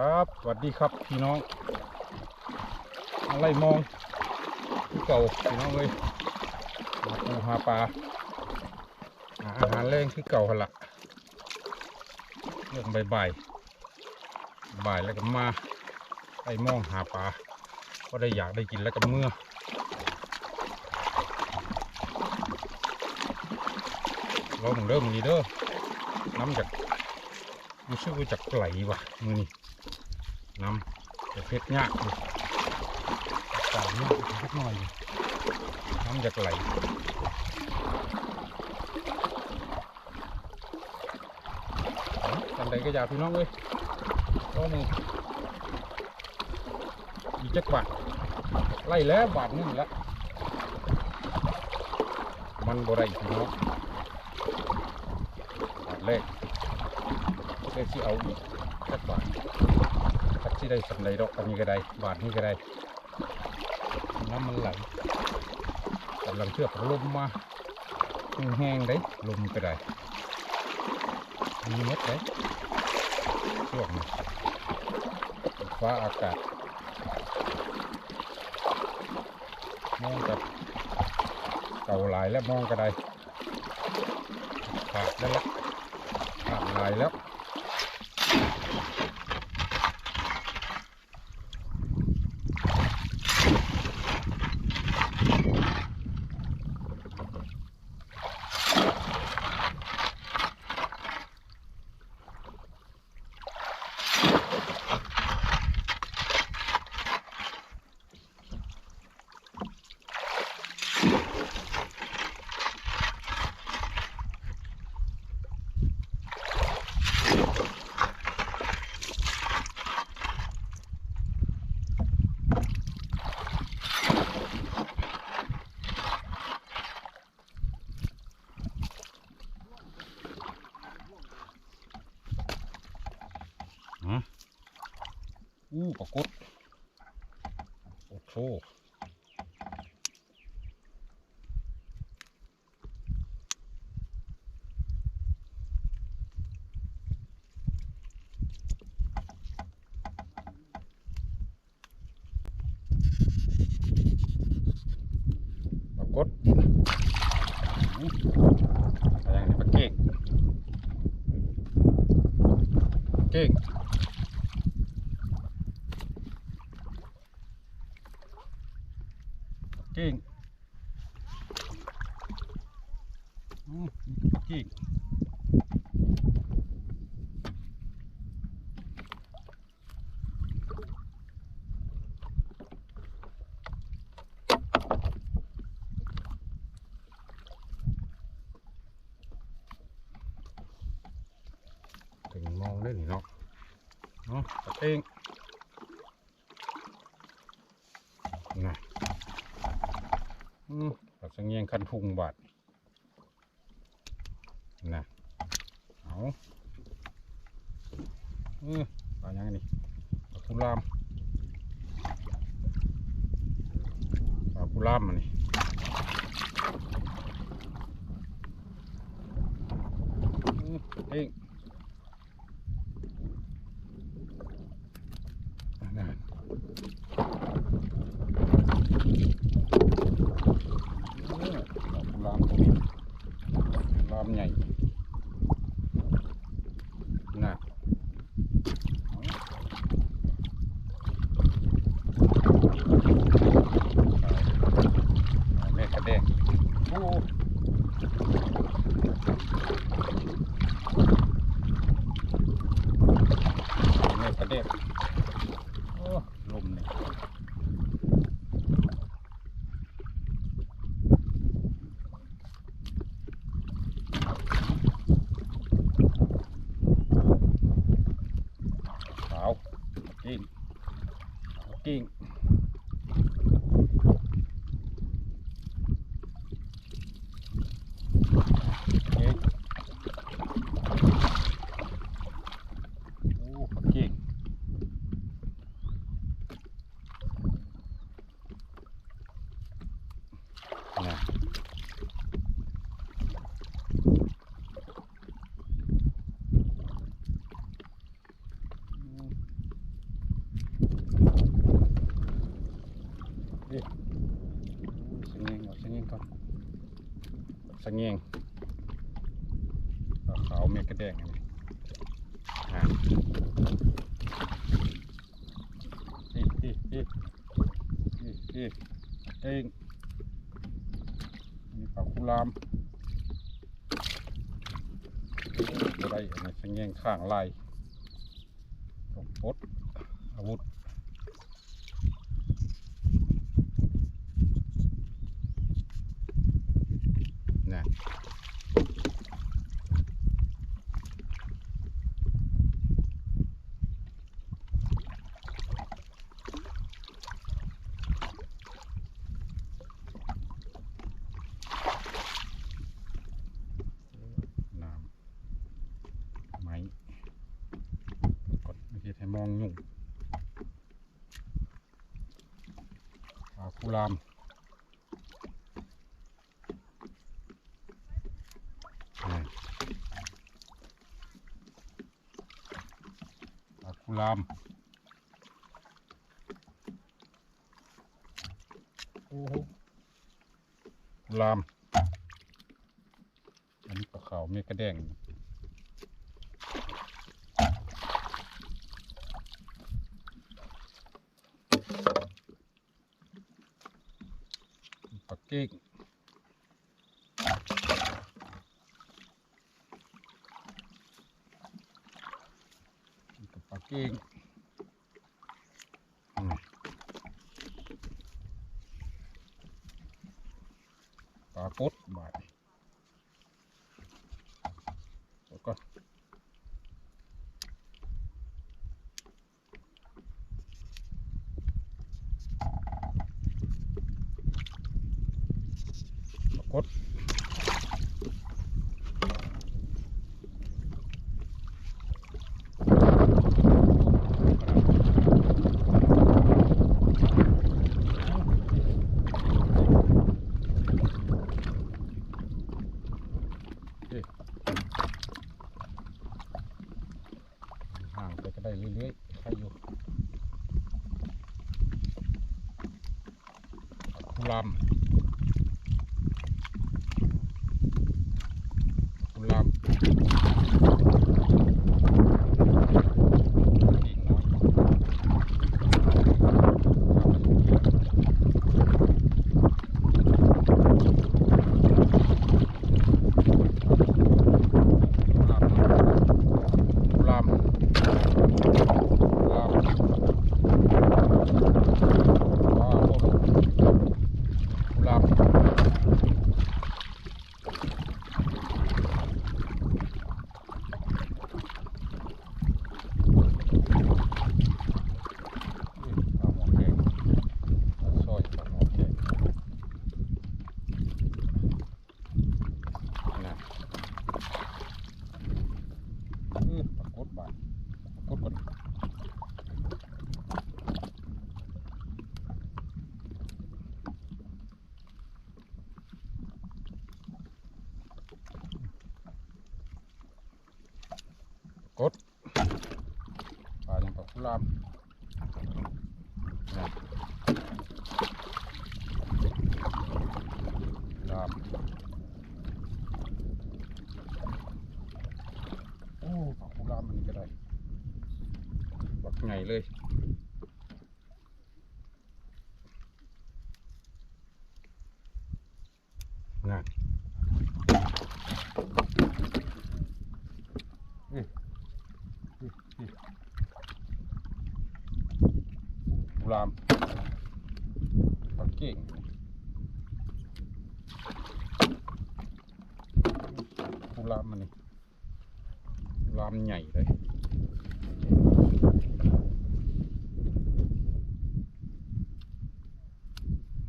ครับสวัสดีครับพี่น้อง อะไรมองที่เก่าพี่น้องเลยมาปูหาปลาหาอาหารแรงที่เก่าหละเรื่องบ่ายๆบ่ายแล้วก็มาไอ้มองหาปลาก็ได้อยากได้กินแล้วก็เมื่อลองเริ่มนี้เด้อน้ำจากรู้สึกว่าจากไหลว่ะมือนี่ น้ำจะเพชรยากอยู่ตามยากอีกนิดหน่อยอยู่น้ำจากไหลกันใดก็อยากพี่น้องเลยก็มือมีจักบาทไล่แล้วบาทนึงแล้วมันบ่ได้พี่น้องบาทแรกเพื่อที่เอาอีกจักบาท ได้สำไรดอกอันนี้ก็ได้บาทนี้ก็ได้น้ำมันไหลกำลังเชือกลมมาแห้งๆได้ลมก็ได้มีเม็ดได้ช่วงนี้ฟ้าอากาศมองกับเก่าหลายแล้วมองก็ได้ขาดแล้วละขาดหลายแล้ว อู้ปรากฏโอ้โหปรากฏอู้อะไรอย่างนี้ปลาเก่งเก่ง เก่งอืมเก่ง ถึงมองได้หนิเนาะเนาะตะเก่งน่ะอืมปักสังเงียงคันทุงบาดนะเอาเออปลายังไงนี่ปลากุลามปลากุลามมันนี่อืมเองนั่น โอ้ลามตัวนี้ลามใหญ่น่ะเอาแม่กระแดงโอ้แม่กระแดงโอ้ลมเนี่ย ขาวกิ้ง กิ้งกิ้งโอ้ปักกิ้งนะ งงปลาขาวเมฆกระแดงอันนี้อ่าอีอีอีอีอีเอง มีปลามอะไรอันนี้สงแงข้างลายต้องปดอาวุธ นะน้ำไม้กดไม่คิดให้ม องยุ่งปลาคูรามนี่ปลากุลามโอ้โหกุลาม อันนี้ปลาขาวเมฆกระแดง ปล ลาอย่างปลากุลามลามโอ้ปลาคูรามอันนี้ก็ได้บักไงเลยนั่นนี่นี่นี่คูราม ปลาเก่งกูลามมันนี่ ลามใหญ่เลย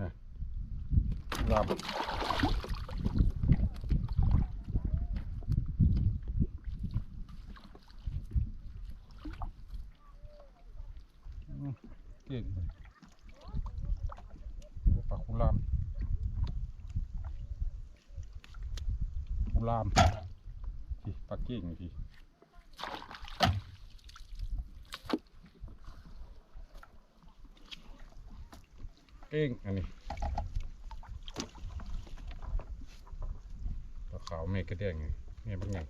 นะลามอืมเก่งเลยปลาคุลามคุลามพี่ปลาเก่งพี่ เก่งอันนี้ขาวเมฆกระเด้งไงเนี่ยบางอย่าง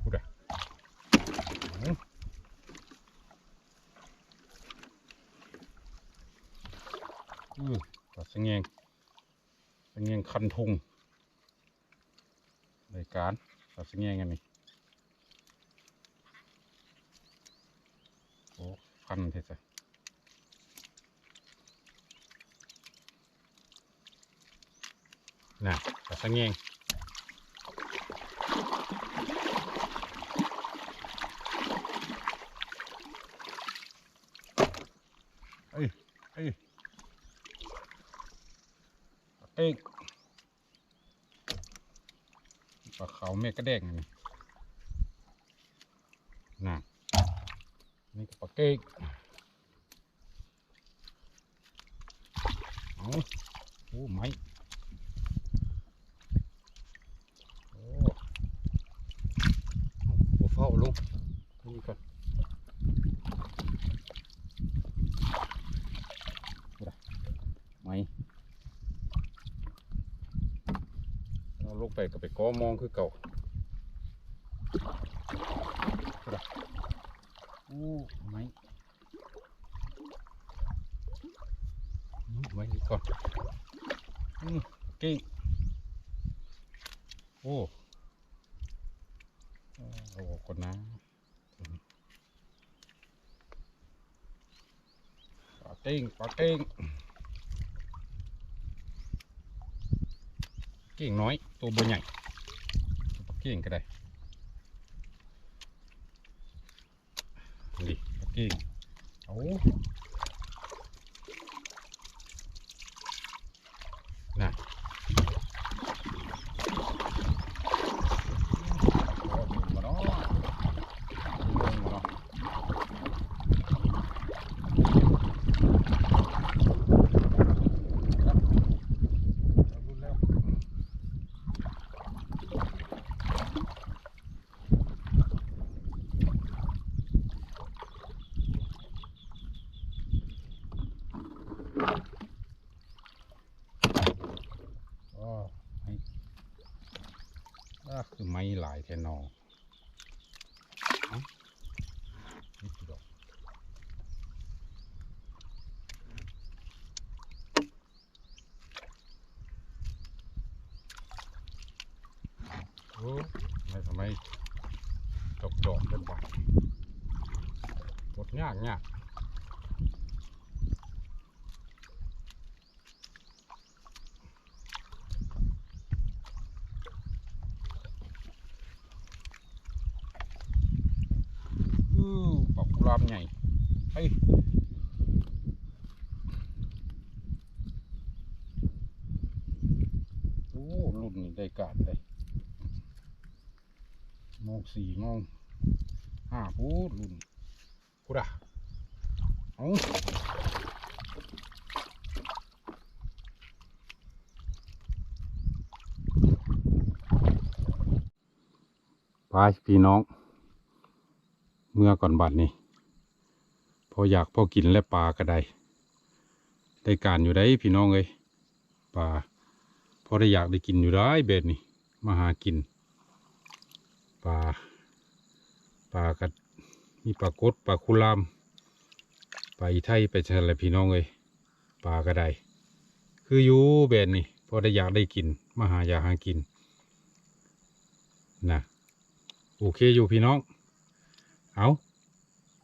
พูดอะอื้ออือตัดสงเงงสงเงงคันทุงรายการตัดสงเงงอันนี้โอ้คันเท่ซะ น่ะปลาสังเงงเอ้ยเอ้ยเก้งปลาเขาเมฆกระแดงนนี่นะนี่ปลาเก้งเอาโอ้ไม้ โอ้หัวเฝ้าลงนี่ก่อนไหมเราลง ไปก็ไปก้อมองคือเก่าโอ้ไหมอืมไหมนี่ก่อนอืมเก่งโอ้โอ้โหคนนะปลาเก้งปลาเก้งเก่งน้อย ตัวบใหญ่ปลาเก่งก็ได้ดิปลาเก่งโอ้น่ะ โอ้โหมาเนาะลงมาเนาะครับเอารุ่นแล้วอ๋อให้ อ่า คือไม้หลายแทนอเอ้านี่คือดอกโอ้ไม่ทำไมดอกดอกเป็นบาทกดยากยากอือ ปอกกุหลาบใหญ่ไปโอ้รุ่นนี้ได้การเลยโมงสี่โมงห้าพูดรุ่นพูดอะเอาไปพี่น้อง เมื่อก่อนบัดนี้ พออยากพอกินและปลาก็ได้ได้การอยู่ได้พี่น้องเอ้ยปลาพอได้อยากได้กินอยู่ได้เบ็ดนี่มาหากินปลาปลากัดมีปลากดปลาคุลามปลาอีไทยไปเชิญเลยพี่น้องเอ้ยปลาก็ได้คืออยู่เบ็ดนี่พอได้อยากได้กินมาหาอยากหากินนะโอเคอยู่พี่น้องเอา